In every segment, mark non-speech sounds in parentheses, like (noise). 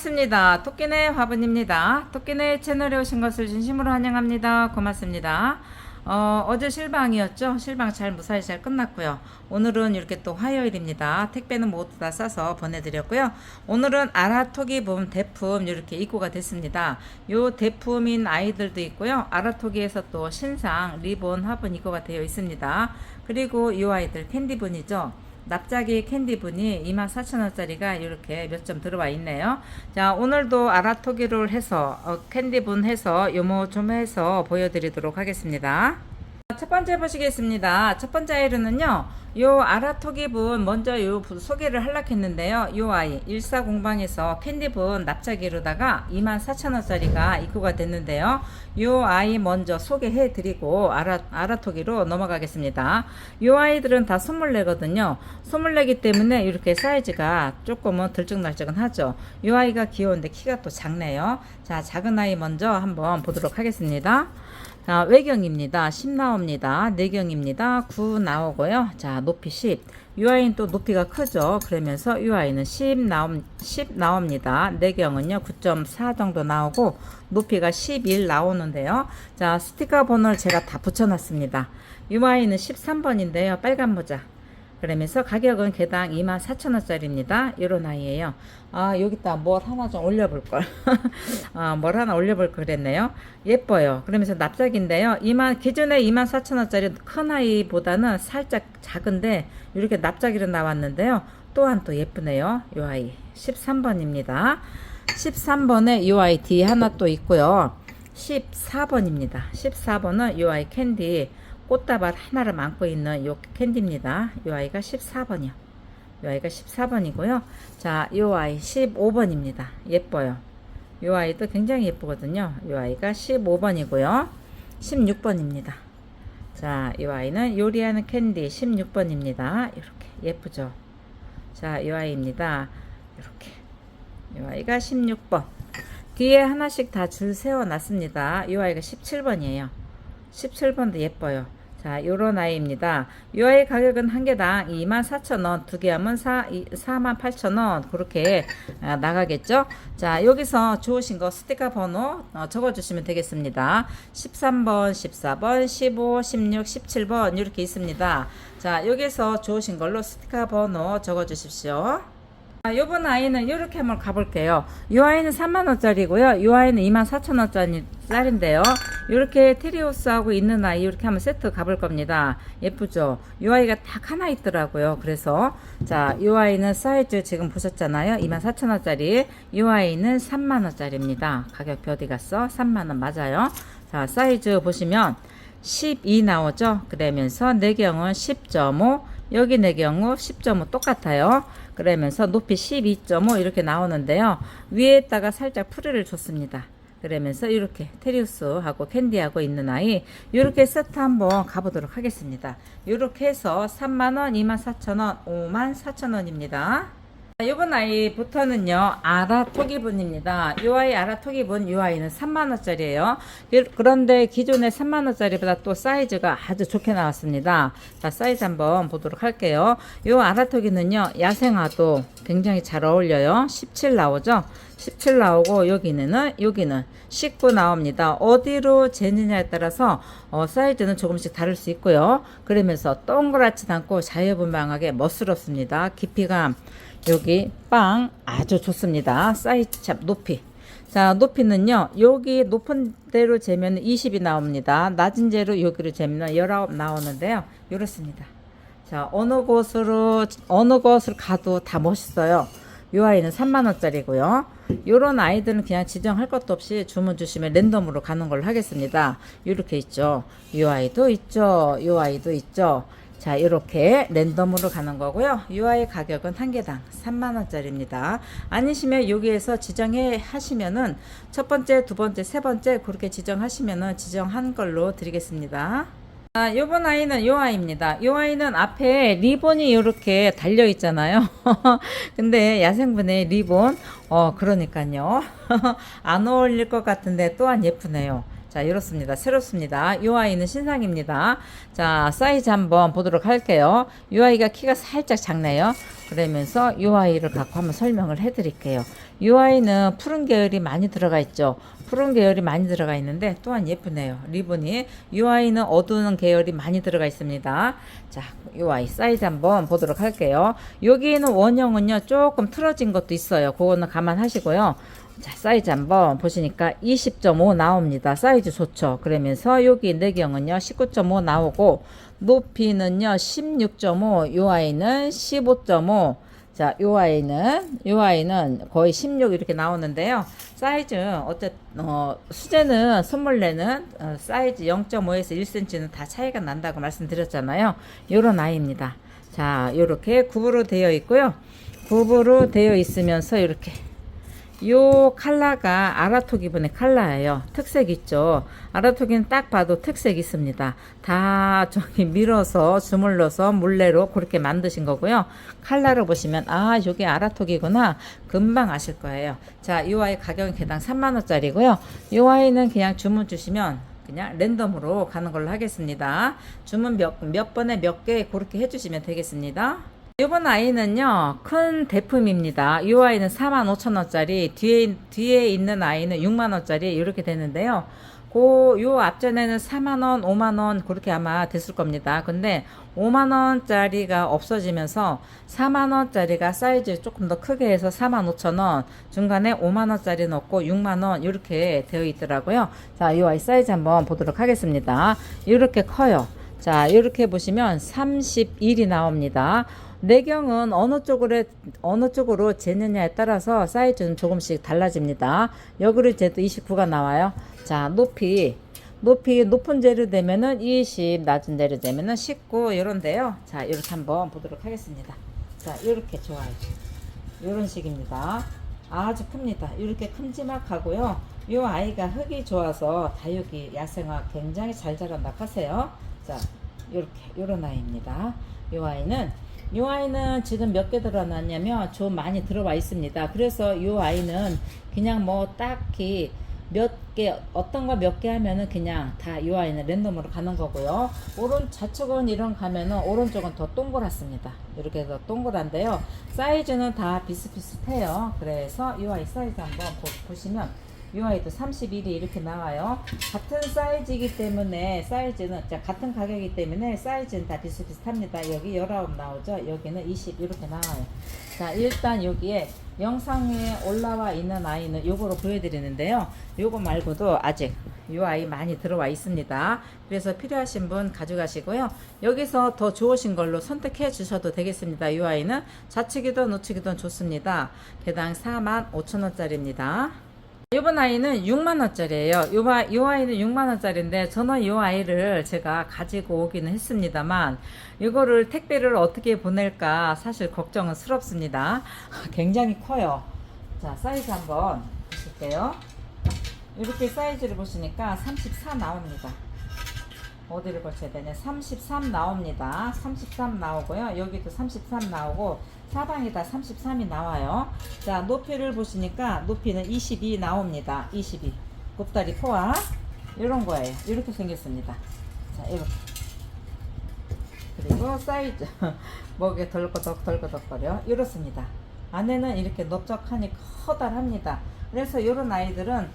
반갑습니다. 토끼네 화분입니다. 토끼네 채널에 오신 것을 진심으로 환영합니다. 고맙습니다. 어, 어제 실방이었죠? 실방 잘 무사히 잘 끝났고요. 오늘은 이렇게 또 화요일입니다. 택배는 모두 다 싸서 보내드렸고요. 오늘은 아라토기붐 대품 이렇게 입고가 됐습니다. 요 대품인 아이들도 있고요. 아라토기에서 또 신상 리본 화분 입고가 되어 있습니다. 그리고 이 아이들 캔디분이죠. 납작이 캔디분이 24,000원짜리가 이렇게 몇 점 들어와 있네요. 자, 오늘도 아라토기를 해서 어, 캔디분 해서 요모조모해서 보여드리도록 하겠습니다. 첫 번째 보시겠습니다. 첫 번째 아이는요. 요 아라토기분 먼저 요 부- 소개를 하려고 했는데요. 요 아이 14공방에서 캔디분 납작이로다가 24,000원짜리가 입고가 됐는데요. 요 아이 먼저 소개해 드리고 아라, 아라토기로 넘어가겠습니다. 요 아이들은 다 소물내거든요. 소물내기 때문에 이렇게 사이즈가 조금은 들쭉날쭉은 하죠. 요 아이가 귀여운데 키가 또 작네요. 자, 작은 아이 먼저 한번 보도록 하겠습니다. 자, 외경입니다. 10 나옵니다. 내경입니다. 9 나오고요. 자, 높이 10. 이 아이는 또 높이가 크죠. 그러면서 이 아이는 10 나옴 10 나옵니다. 내경은요. 9.4 정도 나오고 높이가 11 나오는데요. 자, 스티커 번호를 제가 다 붙여 놨습니다. 이 아이는 13번인데요. 빨간 모자. 그러면서 가격은 개당 24,000원짜리입니다. 이런 아이예요. 아, 여기다 뭘 하나 좀 올려볼 걸. (laughs) 아, 뭘 하나 올려볼 걸 그랬네요. 예뻐요. 그러면서 납작인데요. 2만, 기존에 24,000원짜리 큰 아이보다는 살짝 작은데 이렇게 납작이로 나왔는데요. 또한 또 예쁘네요. 이 아이. 13번입니다. 13번에 이 아이 뒤에 하나 또 있고요. 14번입니다. 14번은 이 아이 캔디 꽃다발 하나를 안고 있는 요 캔디입니다. 요 아이가 14번이요. 요 아이가 14번이고요. 자, 요 아이 15번입니다. 예뻐요. 요 아이도 굉장히 예쁘거든요. 요 아이가 15번이고요. 16번입니다. 자, 요 아이는 요리하는 캔디 16번입니다. 이렇게 예쁘죠. 자, 요 아이입니다. 이렇게. 요 아이가 16번. 뒤에 하나씩 다 줄 세워 놨습니다. 요 아이가 17번이에요. 17번도 예뻐요. 자, 요런 아이입니다. 요 아이 가격은 한 개당 24,000원, 두 개 하면 4, 48,000원, 그렇게 아, 나가겠죠? 자, 여기서 좋으신 거 스티커 번호 어, 적어주시면 되겠습니다. 13번, 14번, 15, 16, 17번, 이렇게 있습니다. 자, 여기서 좋으신 걸로 스티커 번호 적어주십시오. 아, 요번 아이는 이렇게 한번 가볼게요. 이 아이는 3만원짜리고요. 이 아이는 24,000원짜리인데요. 이렇게 테리오스하고 있는 아이 이렇게 한번 세트 가볼 겁니다. 예쁘죠? 이 아이가 딱 하나 있더라고요. 그래서 자, 이 아이는 사이즈 지금 보셨잖아요. 24,000원짜리. 이 아이는 3만원짜리입니다. 가격표 어디 갔어? 3만원 맞아요. 자, 사이즈 보시면 12 나오죠? 그러면서 내경은 10.5, 여기 내 경우 10.5 똑같아요. 그러면서 높이 12.5 이렇게 나오는데요. 위에다가 살짝 풀이를 줬습니다. 그러면서 이렇게 테리우스하고 캔디하고 있는 아이 이렇게 세트 한번 가보도록 하겠습니다. 이렇게 해서 3만원, 24,000원, 54,000원입니다. 이번 아이부터는요 아라토기분입니다. 이 아이 아라토기분 이 아이는 3만 원짜리예요. 그런데 기존의 3만 원짜리보다 또 사이즈가 아주 좋게 나왔습니다. 자 사이즈 한번 보도록 할게요. 이 아라토기는요 야생화도 굉장히 잘 어울려요. 17 나오죠. 17 나오고 여기는 여기는 19 나옵니다. 어디로 재느냐에 따라서 어, 사이즈는 조금씩 다를 수 있고요. 그러면서 동그랗지 않고 자유분방하게 멋스럽습니다. 깊이감 여기 빵 아주 좋습니다. 사이즈 참 높이. 자, 높이는요. 여기 높은 데로 재면 20이 나옵니다. 낮은 데로 여기로 재면 19 나오는데요. 이렇습니다. 자, 어느 곳으로 어느 곳을 가도 다 멋있어요. 이 아이는 3만 원짜리고요. 요런 아이들은 그냥 지정할 것도 없이 주문 주시면 랜덤으로 가는 걸로 하겠습니다. 이렇게 있죠. 이 아이도 있죠. 이 아이도 있죠. 자, 이렇게 랜덤으로 가는 거고요. UI 가격은 한 개당 3만원짜리입니다. 아니시면 여기에서 지정해 하시면은 첫 번째, 두 번째, 세 번째 그렇게 지정하시면은 지정한 걸로 드리겠습니다. 아, 요번 아이는 요 아이입니다. 요 아이는 앞에 리본이 이렇게 달려 있잖아요. (laughs) 근데 야생분의 리본, 어, 그러니까요. (laughs) 안 어울릴 것 같은데 또한 예쁘네요. 자, 이렇습니다. 새롭습니다. 이 아이는 신상입니다. 자, 사이즈 한번 보도록 할게요. 이 아이가 키가 살짝 작네요. 그러면서 이 아이를 갖고 한번 설명을 해 드릴게요. 이 아이는 푸른 계열이 많이 들어가 있죠. 푸른 계열이 많이 들어가 있는데 또한 예쁘네요. 리본이 이 아이는 어두운 계열이 많이 들어가 있습니다. 자, 이 아이 사이즈 한번 보도록 할게요. 여기는 원형은요 조금 틀어진 것도 있어요. 그거는 감안하시고요. 자, 사이즈 한번 보시니까 20.5 나옵니다. 사이즈 좋죠. 그러면서 여기 내경은요 19.5 나오고 높이는요 16.5, 요 아이는 15.5. 자, 요 아이는 요 아이는 거의 16 이렇게 나오는데요. 사이즈 어쨌 어 수제는 손물레는 어, 사이즈 0.5에서 1cm는 다 차이가 난다고 말씀드렸잖아요. 요런 아이입니다. 자, 요렇게 굽으로 되어 있고요. 굽으로 되어 있으면서 이렇게 요 컬러가 아라토 기분의 컬러예요. 특색 있죠. 아라토기는 딱 봐도 특색 있습니다. 다 저기 밀어서 주물러서 물레로 그렇게 만드신 거고요. 컬러를 보시면 아 요게 아라토기구나 금방 아실 거예요. 자, 이 아이 가격은 개당 3만 원짜리고요. 이 아이는 그냥 주문 주시면 그냥 랜덤으로 가는 걸로 하겠습니다. 주문 몇, 몇 번에 몇 개 그렇게 해주시면 되겠습니다. 이번 아이는요 큰 대품입니다. 이 아이는 45,000원짜리 뒤에 뒤에 있는 아이는 6만원짜리 이렇게 되는데요. 그요 앞전에는 4만원, 5만원 그렇게 아마 됐을 겁니다. 근데 5만원짜리가 없어지면서 4만원짜리가 사이즈 조금 더 크게 해서 45,000원 중간에 5만원짜리 넣고 6만원 이렇게 되어 있더라고요. 자, 이 아이 사이즈 한번 보도록 하겠습니다. 이렇게 커요. 자, 이렇게 보시면 31이 나옵니다. 내경은 어느 쪽으로 어느 쪽으로 재느냐에 따라서 사이즈는 조금씩 달라집니다. 여기로 재도 29가 나와요. 자, 높이 높이 높은 재료 되면은 20, 낮은 재료 되면은 19 이런데요. 자, 이렇게 한번 보도록 하겠습니다. 자, 이렇게 좋아요. 이런 식입니다. 아주 큽니다. 이렇게 큼지막하고요. 이 아이가 흙이 좋아서 다육이 야생화 굉장히 잘 자란다 하세요. 자, 이렇게 이런 아이입니다. 이 아이는 이 아이는 지금 몇 개 들어놨냐면 좀 많이 들어와 있습니다. 그래서 이 아이는 그냥 뭐 딱히 몇 개, 어떤 거 몇 개 하면은 그냥 다 이 아이는 랜덤으로 가는 거고요. 오른 좌측은 이런 가면은 오른쪽은 더 동그랗습니다. 이렇게 해서 동그란데요. 사이즈는 다 비슷비슷해요. 그래서 이 아이 사이즈 한번 보, 보시면 이 아이도 31이 이렇게 나와요. 같은 사이즈이기 때문에 사이즈는 자, 같은 가격이기 때문에 사이즈는 다 비슷비슷합니다. 여기 19 나오죠. 여기는 20 이렇게 나와요. 자, 일단 여기에 영상에 올라와 있는 아이는 요거로 보여드리는데요. 요거 말고도 아직 요 아이 많이 들어와 있습니다. 그래서 필요하신 분 가져가시고요. 여기서 더 좋으신 걸로 선택해 주셔도 되겠습니다. 요 아이는 좌측이든 우측이든 좋습니다. 개당 4만 5천 원짜리입니다. 이번 아이는 6만원짜리예요. 요, 아- 요 아이는 6만원짜리인데, 저는 요 아이를 제가 가지고 오기는 했습니다만, 이거를 택배를 어떻게 보낼까 사실 걱정은 스럽습니다. 굉장히 커요. 자, 사이즈 한번 보실게요. 이렇게 사이즈를 보시니까 34 나옵니다. 어디를 거쳐야 되냐? 33 나옵니다. 33 나오고요. 여기도 33 나오고 사방이 다 33이 나와요. 자, 높이를 보시니까 높이는 22 나옵니다. 22. 곱다리 포화 이런 거예요. 이렇게 생겼습니다. 자, 이렇게. 그리고 사이즈 (laughs) 목에 덜거덕 덜거덕거려 이렇습니다. 안에는 이렇게 넓적하니 커다랍니다. 그래서 이런 아이들은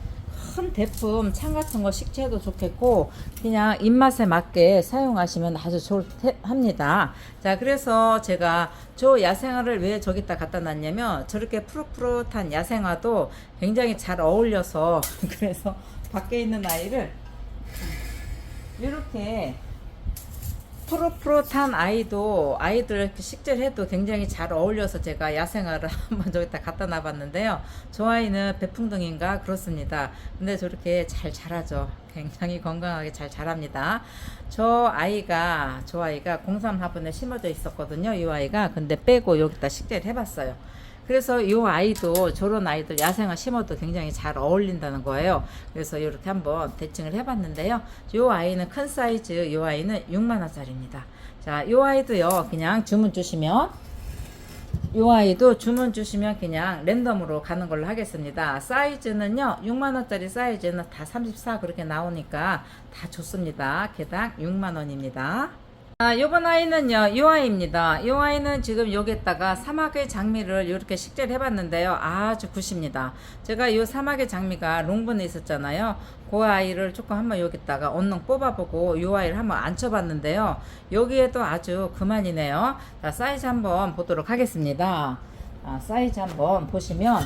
큰 대품 창 같은 거 식재도 좋겠고 그냥 입맛에 맞게 사용하시면 아주 좋합니다. 자 그래서 제가 저 야생화를 왜 저기다 갖다 놨냐면 저렇게 푸릇푸릇한 야생화도 굉장히 잘 어울려서 (laughs) 그래서 밖에 있는 아이를 이렇게 푸릇푸릇한 아이도 아이들 이렇게 식재를 해도 굉장히 잘 어울려서 제가 야생화를 (laughs) 한번 저기다 갖다 놔봤는데요. 저 아이는 배풍덩인가 그렇습니다. 근데 저렇게 잘 자라죠. 굉장히 건강하게 잘 자랍니다. 저 아이가 저 아이가 03 화분에 심어져 있었거든요. 이 아이가 근데 빼고 여기다 식재를 해봤어요. 그래서 이 아이도 저런 아이들 야생화 심어도 굉장히 잘 어울린다는 거예요. 그래서 이렇게 한번 대칭을 해봤는데요. 이 아이는 큰 사이즈, 이 아이는 6만 원짜리입니다. 자, 이 아이도요. 그냥 주문 주시면 이 아이도 주문 주시면 그냥 랜덤으로 가는 걸로 하겠습니다. 사이즈는요, 6만원짜리 사이즈는 다 34 그렇게 나오니까 다 좋습니다. 개당 6만원입니다. 아, 요번 아이는요, 이 아이입니다. 이 아이는 지금 여기에다가 사막의 장미를 이렇게 식재를 해봤는데요. 아주 굿입니다. 제가 이 사막의 장미가 롱분에 있었잖아요. 그 아이를 조금 한번 여기다가 언능 뽑아보고 이 아이를 한번 앉혀봤는데요. 여기에도 아주 그만이네요. 자, 사이즈 한번 보도록 하겠습니다. 아, 사이즈 한번 보시면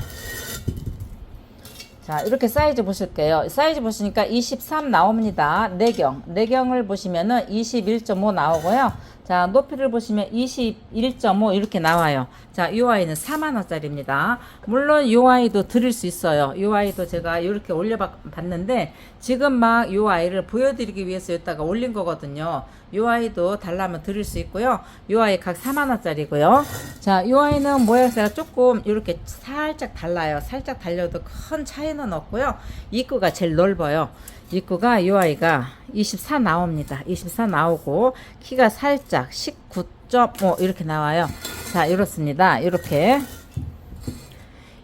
자, 이렇게 사이즈 보실게요. 사이즈 보시니까 23 나옵니다. 내경. 내경을 보시면은 21.5 나오고요. 자, 높이를 보시면 21.5 이렇게 나와요. 자, 이 아이는 4만원짜리입니다. 물론 이 아이도 드릴 수 있어요. 이 아이도 제가 이렇게 올려봤는데, 지금 막 이 아이를 보여드리기 위해서 여기다가 올린 거거든요. 이 아이도 달라면 드릴 수 있고요. 이 아이 각 4만원짜리고요. 자, 이 아이는 모양새가 조금 이렇게 살짝 달라요. 살짝 달려도 큰 차이는 없고요. 입구가 제일 넓어요. 입구가 이 아이가 24 나옵니다. 24 나오고 키가 살짝 19.5 이렇게 나와요. 자, 이렇습니다. 이렇게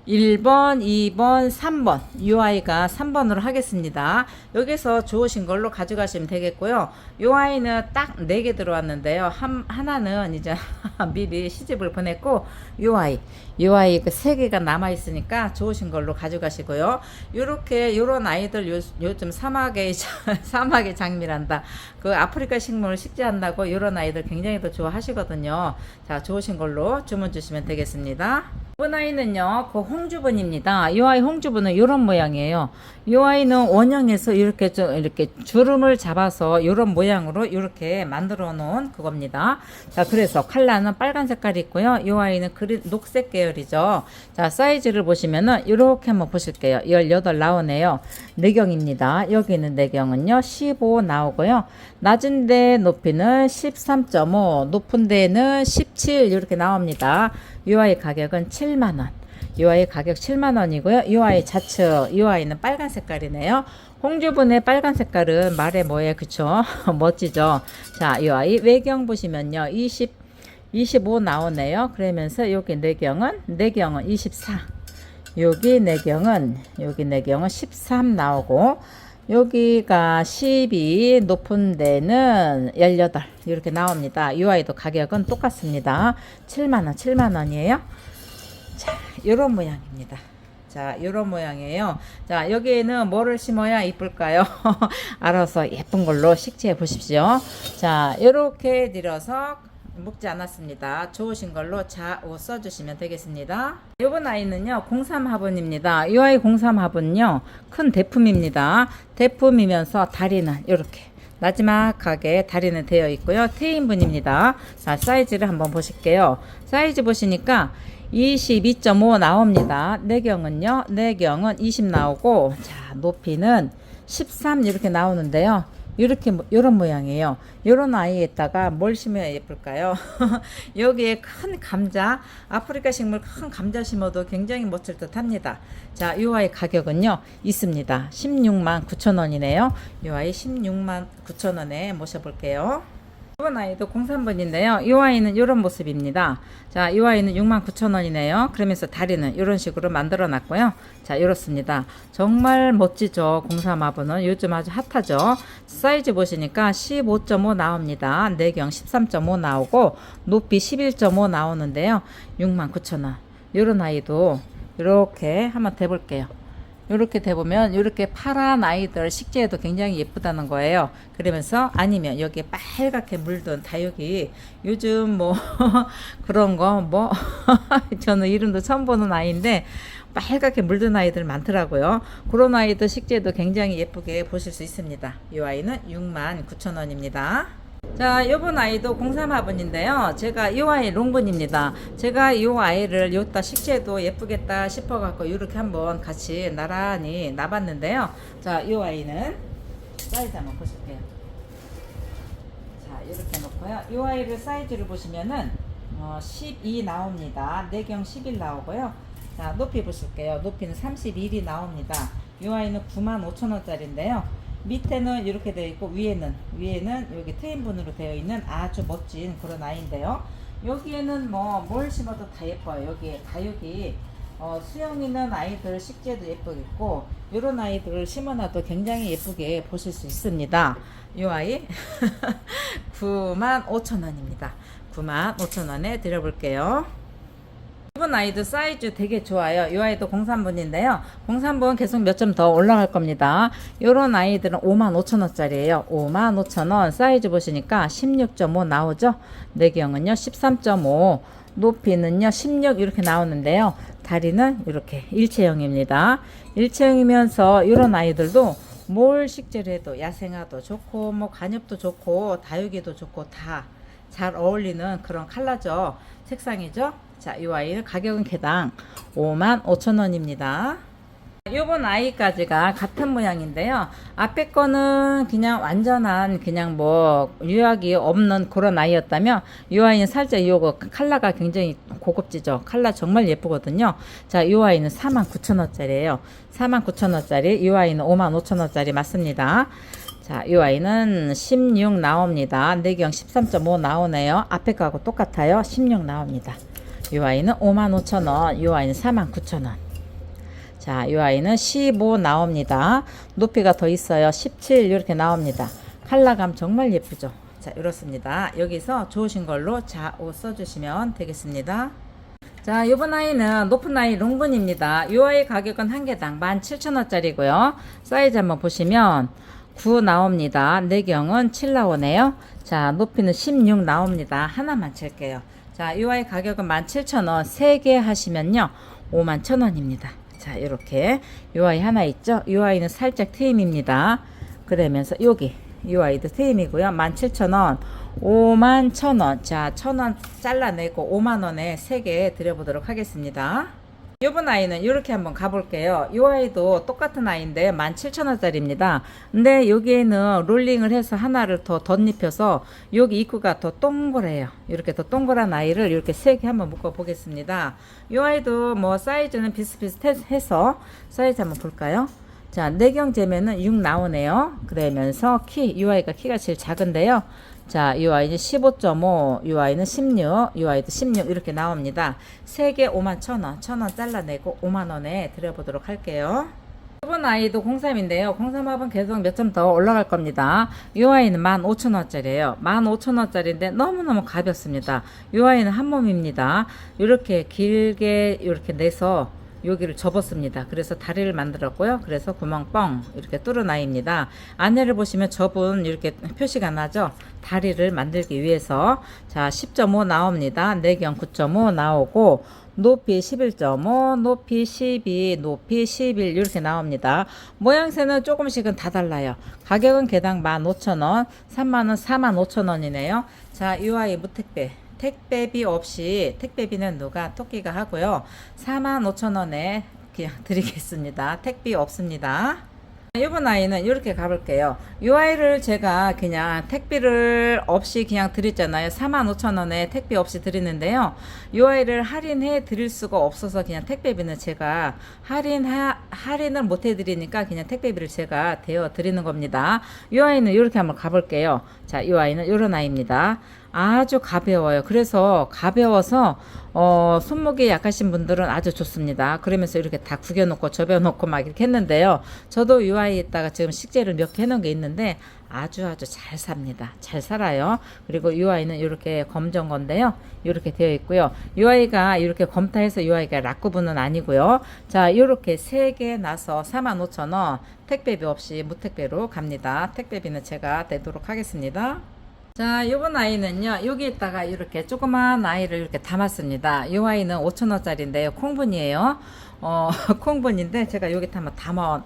1번, 2번, 3번. 이 아이가 3번으로 하겠습니다. 여기서 좋으신 걸로 가져가시면 되겠고요. 이 아이는 딱 4개 들어왔는데요. 한, 하나는 이제 (laughs) 미리 시집을 보냈고, 이 아이, 이 아이 그 3개가 남아있으니까 좋으신 걸로 가져가시고요. 요렇게, 요런 아이들 요, 요즘 사막의, (laughs) 사막의 장미란다. 그 아프리카 식물을 식재한다고 요런 아이들 굉장히 더 좋아하시거든요. 자, 좋으신 걸로 주문 주시면 되겠습니다. 이번 아이는요, 그 홍주분입니다. 이 아이 홍주분은 이런 모양이에요. 이 아이는 원형에서 이렇게 좀 이렇게 주름을 잡아서 이런 모양으로 이렇게 만들어 놓은 그겁니다. 자, 그래서 컬러는 빨간 색깔이 있고요. 이 아이는 그린 녹색 계열이죠. 자, 사이즈를 보시면은 이렇게 한번 보실게요. 18 나오네요. 내경입니다. 여기 있는 내경은요, 15 나오고요. 낮은 데 높이는 13.5, 높은 데는 17 이렇게 나옵니다. 이 아이 가격은 7만 원. 이 아이 가격 7만 원이고요. 이 아이 좌측, 이 아이는 빨간 색깔이네요. 홍주분의 빨간 색깔은 말해 뭐예요. 그쵸? (laughs) 멋지죠? 자, 이 아이 외경 보시면요. 20, 25 나오네요. 그러면서 여기 내경은, 내경은 24. 여기 내경은, 여기 내경은 13 나오고, 여기가 12 높은 데는 18 이렇게 나옵니다. 이 아이도 가격은 똑같습니다. 7만원 7만원이에요. 자 요런 모양입니다. 자 요런 모양이에요. 자 여기에는 뭐를 심어야 이쁠까요? (laughs) 알아서 예쁜 걸로 식재해 보십시오. 자 요렇게 드려서 묶지 않았습니다. 좋으신 걸로 자옷 써주시면 되겠습니다. 이번 아이는요, 03화분입니다. 이 아이 03화분요, 큰 대품입니다. 대품이면서 다리는 이렇게 나지막하게 다리는 되어 있고요. 테인분입니다. 자, 사이즈를 한번 보실게요. 사이즈 보시니까 22.5 나옵니다. 내경은요, 내경은 20 나오고, 자, 높이는 13 이렇게 나오는데요. 이렇게 이런 모양이에요. 이런 아이에다가 뭘 심어야 예쁠까요? (laughs) 여기에 큰 감자, 아프리카 식물 큰 감자 심어도 굉장히 멋질 듯합니다. 자, 이 아이 가격은요 있습니다. 16만 9천 원이네요. 이 아이 16만 9천 원에 모셔볼게요. 이번 아이도 03번인데요. 이 아이는 이런 모습입니다. 자, 이 아이는 69,000원이네요. 그러면서 다리는 이런 식으로 만들어 놨고요. 자, 이렇습니다. 정말 멋지죠. 03화분은 요즘 아주 핫하죠. 사이즈 보시니까 15.5 나옵니다. 내경 13.5 나오고 높이 11.5 나오는데요. 69,000원. 이런 아이도 이렇게 한번 대볼게요. 이렇게 대보면 이렇게 파란 아이들 식재해도 굉장히 예쁘다는 거예요. 그러면서 아니면 여기에 빨갛게 물든 다육이 요즘 뭐 (laughs) 그런 거 뭐 (laughs) 저는 이름도 처음 보는 아이인데 빨갛게 물든 아이들 많더라고요. 그런 아이들 식재도 굉장히 예쁘게 보실 수 있습니다. 이 아이는 6만 9천 원입니다. 자, 요번 아이도 03화분인데요. 제가 이 아이 롱분입니다. 제가 이 아이를 요따 식재도 예쁘겠다 싶어갖고 이렇게 한번 같이 나란히 놔봤는데요. 자, 이 아이는 사이즈 한번 보실게요. 자, 이렇게 놓고요. 이 아이를 사이즈를 보시면은 어, 12 나옵니다. 내경 11 나오고요. 자, 높이 보실게요. 높이는 31이 나옵니다. 이 아이는 9만 5천 원짜리인데요. 밑에는 이렇게 되어 있고 위에는 위에는 여기 트윈분으로 되어 있는 아주 멋진 그런 아이인데요. 여기에는 뭐 뭘 심어도 다 예뻐요. 여기에 다육이 어, 수영 있는 아이들 식재도 예쁘겠고 이런 아이들을 심어놔도 굉장히 예쁘게 보실 수 있습니다. 이 아이 (laughs) 95,000 원입니다. 95,000 원에 드려볼게요. 이번 아이도 사이즈 되게 좋아요. 이 아이도 03분인데요. 03분 계속 몇 점 더 올라갈 겁니다. 이런 아이들은 55,000원짜리예요. 55,000원 사이즈 보시니까 16.5 나오죠. 내경은요 13.5 높이는요 16 이렇게 나오는데요. 다리는 이렇게 일체형입니다. 일체형이면서 이런 아이들도 뭘 식재를 해도 야생화도 좋고 뭐 간엽도 좋고 다육이도 좋고 다 잘 어울리는 그런 컬러죠. 색상이죠. 자, 이 아이는 가격은 개당 55,000원입니다. 요번 아이까지가 같은 모양인데요. 앞에 거는 그냥 완전한 그냥 뭐 유약이 없는 그런 아이였다면 이 아이는 살짝 요거 컬러가 굉장히 고급지죠. 컬러 정말 예쁘거든요. 자, 이 아이는 49,000원짜리예요. 49,000원짜리. 이 아이는 55,000원짜리 맞습니다. 자, 이 아이는 16 나옵니다. 내경 13.5 나오네요. 앞에 거하고 똑같아요. 16 나옵니다. 이 아이는 55,000원, 이 아이는 49,000원. 자, 이 아이는 15 나옵니다. 높이가 더 있어요. 17 이렇게 나옵니다. 컬러감 정말 예쁘죠. 자, 이렇습니다. 여기서 좋으신 걸로 자, 옷 써주시면 되겠습니다. 자, 이번 아이는 높은 아이 롱근입니다. 이 아이 가격은 한 개당 17,000원짜리고요. 사이즈 한번 보시면 9 나옵니다. 내경은 7 나오네요. 자, 높이는 16 나옵니다. 하나만 칠게요. 자, 이 아이 가격은 17,000원. 3개 하시면요. 51,000원입니다. 자, 이렇게 이 아이 하나 있죠? 이 아이는 살짝 트임입니다. 그러면서 여기 이 아이도 트임이고요. 17,000원. 51,000원. 자, 1,000원 잘라내고 5만원에 3개 드려보도록 하겠습니다. 요번 아이는 이렇게 한번 가볼게요. 이 아이도 똑같은 아이인데 17,000원짜리입니다. 근데 여기에는 롤링을 해서 하나를 더 덧입혀서 여기 입구가 더 동그래요. 이렇게 더 동그란 아이를 이렇게 세 개 한번 묶어 보겠습니다. 이 아이도 뭐 사이즈는 비슷비슷해서 사이즈 한번 볼까요? 자, 내경 재면은 6 나오네요. 그러면서 키, 이 아이가 키가 제일 작은데요. 자, 이 아이는 15.5, 이 아이는 16, 이 아이도 16 이렇게 나옵니다. 3개 5만 1,000원, 1,000원 잘라내고 5만 원에 드려보도록 할게요. 이번 아이도 03인데요. 03합은 계속 몇 점 더 올라갈 겁니다. 이 아이는 15,000원짜리예요. 15,000원짜리인데 너무너무 가볍습니다. 이 아이는 한 몸입니다. 이렇게 길게 이렇게 내서 여기를 접었습니다. 그래서 다리를 만들었고요. 그래서 구멍 뻥 이렇게 뚫은 아이입니다. 안내를 보시면 접은 이렇게 표시가 나죠. 다리를 만들기 위해서 자 10.5 나옵니다. 내경 9.5 나오고 높이 11.5, 높이 12, 높이 11 이렇게 나옵니다. 모양새는 조금씩은 다 달라요. 가격은 개당 15,000원, 3만원 45,000원이네요. 자, 이 아이 무택배. 택배비 없이 택배비는 누가 토끼가 하고요. 45,000원에 그냥 (laughs) 드리겠습니다. 택비 없습니다. 이번 아이는 이렇게 가볼게요. 이 아이를 제가 그냥 택비를 없이 그냥 드렸잖아요. 45,000원에 택비 없이 드리는데요. 이 아이를 할인해 드릴 수가 없어서 그냥 택배비는 제가 할인 할인을 못 해드리니까 그냥 택배비를 제가 대어 드리는 겁니다. 이 아이는 이렇게 한번 가볼게요. 자, 이 아이는 이런 아이입니다. 아주 가벼워요. 그래서 가벼워서 어, 손목이 약하신 분들은 아주 좋습니다. 그러면서 이렇게 다 구겨놓고 접여놓고 막 이렇게 했는데요. 저도 이 아이에다가 지금 식재를 몇 개 해놓은 게 있는데 아주 아주 잘 삽니다. 잘 살아요. 그리고 이 아이는 이렇게 검정 건데요. 이렇게 되어 있고요. 이 아이가 이렇게 검타해서 이 아이가 락구분은 아니고요. 자, 이렇게 세 개 나서 45,000원 택배비 없이 무택배로 갑니다. 택배비는 제가 내도록 하겠습니다. 자, 요번 아이는요, 여기에다가 이렇게 조그만 아이를 이렇게 담았습니다. 이 아이는 5천원짜리인데요. 콩분이에요. 어, (laughs) 콩분인데 제가 여기 한번 담아,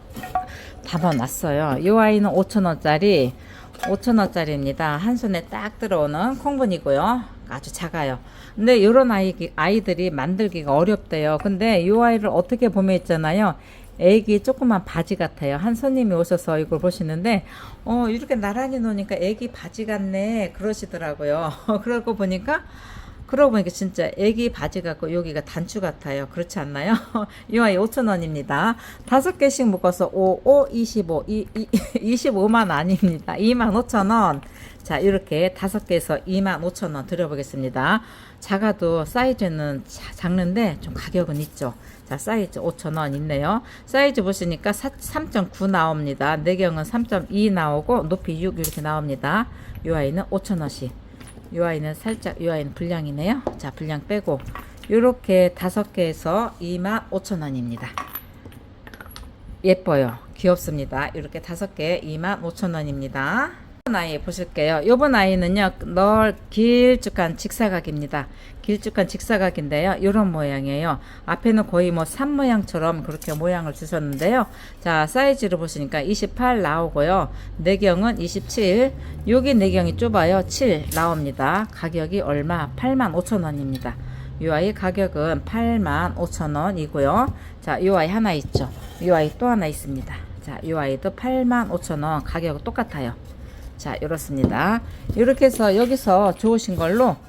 담아놨어요. 이 아이는 5천원짜리, 5천원짜리입니다. 한 손에 딱 들어오는 콩분이고요. 아주 작아요. 근데 이런 아이, 아이들이 만들기가 어렵대요. 근데 이 아이를 어떻게 보면 있잖아요. 애기 조그만 바지 같아요. 한 손님이 오셔서 이걸 보시는데, 어, 이렇게 나란히 놓으니까 애기 바지 같네. 그러시더라고요. (laughs) 그러고 보니까, 그러고 보니까 진짜 애기 바지 같고 여기가 단추 같아요. 그렇지 않나요? (laughs) 이 아이 5,000원입니다. 다섯 개씩 묶어서 5, 5, 25, 2, 2, 25만 아닙니다. 2만 5천원. 자, 이렇게 다섯 개에서 2만 5천원 드려보겠습니다. 작아도 사이즈는 자- 작는데 좀 가격은 있죠. 자, 사이즈 5,000원 있네요. 사이즈 보시니까 3.9 나옵니다. 내경은 3.2 나오고 높이 6 이렇게 나옵니다. 이 아이는 5,000원씩. 이 아이는 살짝 이 아이는 불량이네요. 자, 불량 빼고 요렇게 다섯 개에서 25,000원입니다. 예뻐요. 귀엽습니다. 이렇게 다섯 개 25,000원입니다. 이번 아이 보실게요. 요번 아이는요, 넓, 길쭉한 직사각입니다. 길쭉한 직사각인데요. 이런 모양이에요. 앞에는 거의 뭐 산 모양처럼 그렇게 모양을 주셨는데요. 자, 사이즈로 보시니까 28 나오고요. 내경은 27. 여기 내경이 좁아요. 7 나옵니다. 가격이 얼마? 85,000원입니다. 이 아이 가격은 85,000원이고요. 자, 이 아이 하나 있죠. 이 아이 또 하나 있습니다. 자, 이 아이도 85,000원 가격은 똑같아요. 자, 이렇습니다. 이렇게 해서 여기서 좋으신 걸로 자,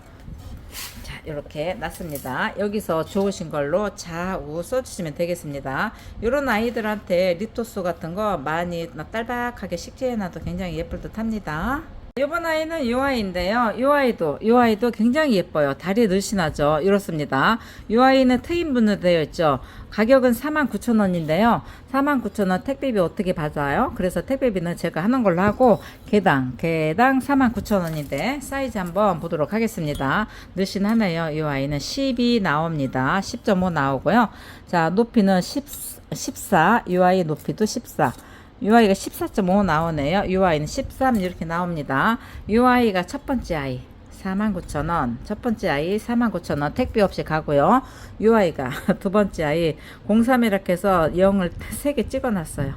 이렇게 놨습니다. 여기서 좋으신 걸로 좌우 써주시면 되겠습니다. 이런 아이들한테 리토스 같은 거 많이 딸박하게 식재해놔도 굉장히 예쁠 듯 합니다. 이번 아이는 이 아이인데요. 이 아이도 이 아이도 굉장히 예뻐요. 다리 늘씬하죠. 이렇습니다. 이 아이는 트임분으로 되어 있죠. 가격은 49,000원인데요. 49,000원 택배비 어떻게 받아요? 그래서 택배비는 제가 하는 걸로 하고 개당 개당 49,000원인데 사이즈 한번 보도록 하겠습니다. 늘씬하네요. 이 아이는 10이 나옵니다. 10.5 나오고요. 자 높이는 10, 14. 이 아이 높이도 14. UI가 14.5 나오네요. UI는 13 이렇게 나옵니다. UI가 첫 번째 아이 49,000원. 첫 번째 아이 49,000원 택배 없이 가고요. UI가 (laughs) 두 번째 아이 03이라고 해서 0을 3개 찍어 놨어요.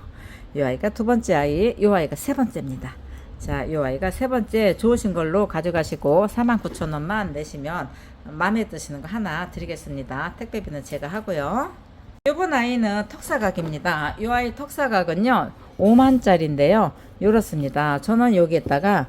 UI가 두 번째 아이, UI가 세 번째입니다. 자, UI가 세 번째 좋으신 걸로 가져가시고 49,000원만 내시면 마음에 드시는 거 하나 드리겠습니다. 택배비는 제가 하고요. 이번 아이는 턱사각입니다. 이 아이 턱사각은요 5만짜리인데요. 이렇습니다. 저는 여기에다가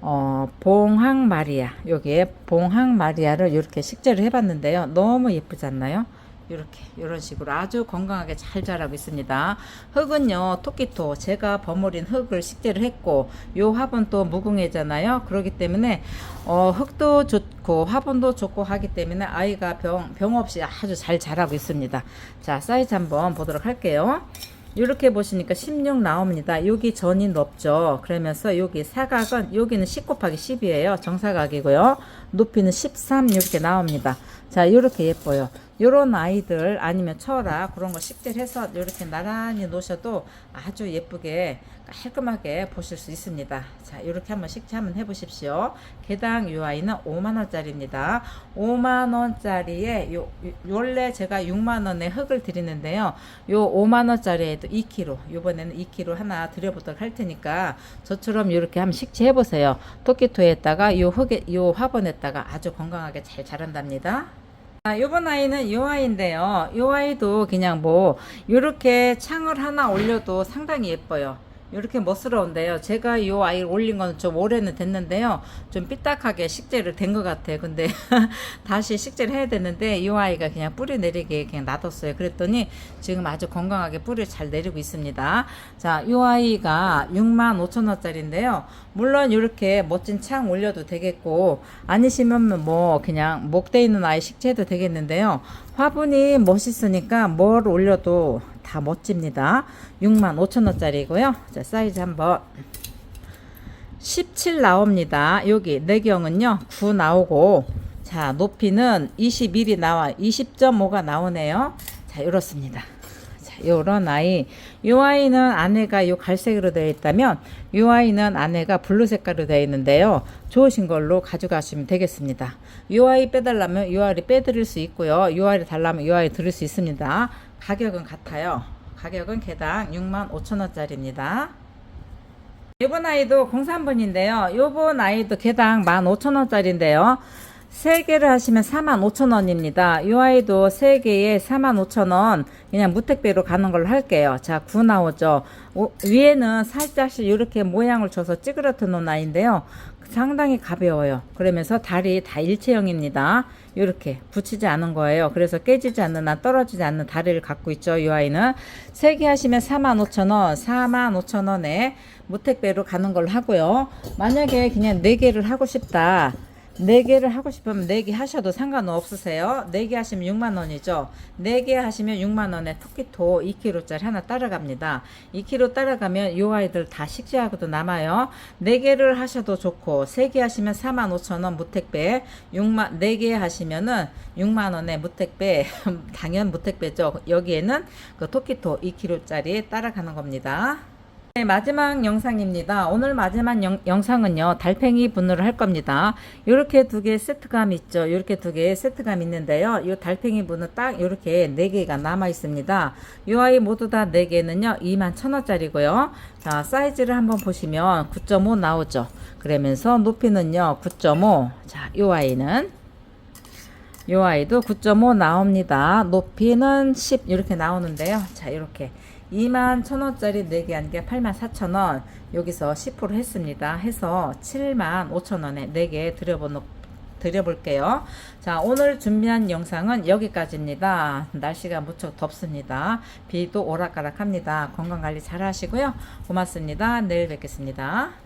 어, 봉황 마리아 여기에 봉황 마리아를 이렇게 식재를 해봤는데요. 너무 예쁘지 않나요? 이렇게 이런 식으로 아주 건강하게 잘 자라고 있습니다. 흙은요 토끼토 제가 버무린 흙을 식재를 했고 요 화분 또 무궁해잖아요. 그렇기 때문에 어, 흙도 좋고 화분도 좋고 하기 때문에 아이가 병, 병 없이 아주 잘 자라고 있습니다. 자 사이즈 한번 보도록 할게요. 이렇게 보시니까 16 나옵니다. 여기 전이 높죠. 그러면서 여기 사각은 여기는 10 곱하기 10이에요. 정사각이고요. 높이는 13 이렇게 나옵니다. 자, 이렇게 예뻐요. 요런 아이들 아니면 철학 그런 거 식재해서 이렇게 나란히 놓으셔도 아주 예쁘게 깔끔하게 보실 수 있습니다. 자, 이렇게 한번 식재 한번 해보십시오. 개당 이 아이는 5만 원짜리입니다. 5만 원짜리에 요, 요 원래 제가 6만 원에 흙을 드리는데요. 요 5만 원짜리에도 2kg 이번에는 2kg 하나 드려보도록 할 테니까 저처럼 이렇게 한번 식재해 보세요. 토끼토에다가 요 흙에 요 화분에다가 아주 건강하게 잘 자란답니다. 아, 요번 아이는 요 아이인데요. 요 아이도 그냥 뭐, 요렇게 창을 하나 올려도 상당히 예뻐요. 이렇게 멋스러운데요. 제가 이 아이를 올린 건 좀 오래는 됐는데요. 좀 삐딱하게 식재를 된 것 같아요. 근데 (laughs) 다시 식재를 해야 되는데 이 아이가 그냥 뿌리 내리게 그냥 놔뒀어요. 그랬더니 지금 아주 건강하게 뿌리를 잘 내리고 있습니다. 자, 이 아이가 6만 5천 원짜리인데요. 물론 이렇게 멋진 창 올려도 되겠고 아니시면 뭐 그냥 목대 있는 아이 식재해도 되겠는데요. 화분이 멋있으니까 뭘 올려도 다 멋집니다. 6만 5천 원짜리고요. 자, 사이즈 한번 17 나옵니다. 여기 내경은요. 9 나오고 자, 높이는 21이 나와 20.5가 나오네요. 자, 이렇습니다. 자, 요런 아이. 요 아이는 안에가 요 갈색으로 되어 있다면 요 아이는 안에가 블루 색깔로 되어 있는데요. 좋으신 걸로 가져가시면 되겠습니다. 요 아이 빼달라면 요 아이 빼드릴 수 있고요. 요 아이 달라면 요 아이 드릴 수 있습니다. 가격은 같아요. 가격은 개당 6만 5천 원짜리입니다. 이번 아이도 03번인데요. 요번 아이도 개당 15,000원짜리인데요. 3개를 하시면 45,000원입니다. 이 아이도 3개에 45,000원 그냥 무택배로 가는 걸로 할게요. 자, 9 나오죠. 오, 위에는 살짝씩 이렇게 모양을 줘서 찌그러뜨 놓은 아이인데요. 상당히 가벼워요. 그러면서 다리 다 일체형입니다. 이렇게 붙이지 않은 거예요. 그래서 깨지지 않는 한 떨어지지 않는 다리를 갖고 있죠. 이 아이는 3개 하시면 45,000원, 45,000원에 무택배로 가는 걸로 하고요. 만약에 그냥 4개를 하고 싶다. 네 개를 하고 싶으면 네개 하셔도 상관없으세요. 네개 하시면 6만 원이죠. 네개 하시면 6만 원에 토끼토 2kg짜리 하나 따라갑니다. 2kg 따라가면 요 아이들 다 식재하고도 남아요. 네 개를 하셔도 좋고 세개 하시면 4만 5천 원 무택배. 6만 네개 하시면은 6만 원에 무택배 (laughs) 당연 무택배죠. 여기에는 그 토끼토 2kg짜리 따라가는 겁니다. 네, 마지막 영상입니다. 오늘 마지막 영, 영상은요, 달팽이 분으로 할 겁니다. 이렇게 두개 세트감 있죠. 이렇게 두개 세트감 있는데요. 이 달팽이 분은 딱 이렇게 네 개가 남아 있습니다. 이 아이 모두 다 네 개는요, 2만 천 원짜리고요. 자, 사이즈를 한번 보시면 9.5 나오죠. 그러면서 높이는요, 9.5. 자, 이 아이는 요 아이도 9.5 나옵니다. 높이는 10 이렇게 나오는데요. 자, 이렇게 2만 1,000원짜리 4개 한개 8만 4천원 여기서 10% 했습니다. 해서 7만 5천원에 4개 드려보는 드려볼게요. 자, 오늘 준비한 영상은 여기까지입니다. 날씨가 무척 덥습니다. 비도 오락가락 합니다. 건강관리 잘 하시고요. 고맙습니다. 내일 뵙겠습니다.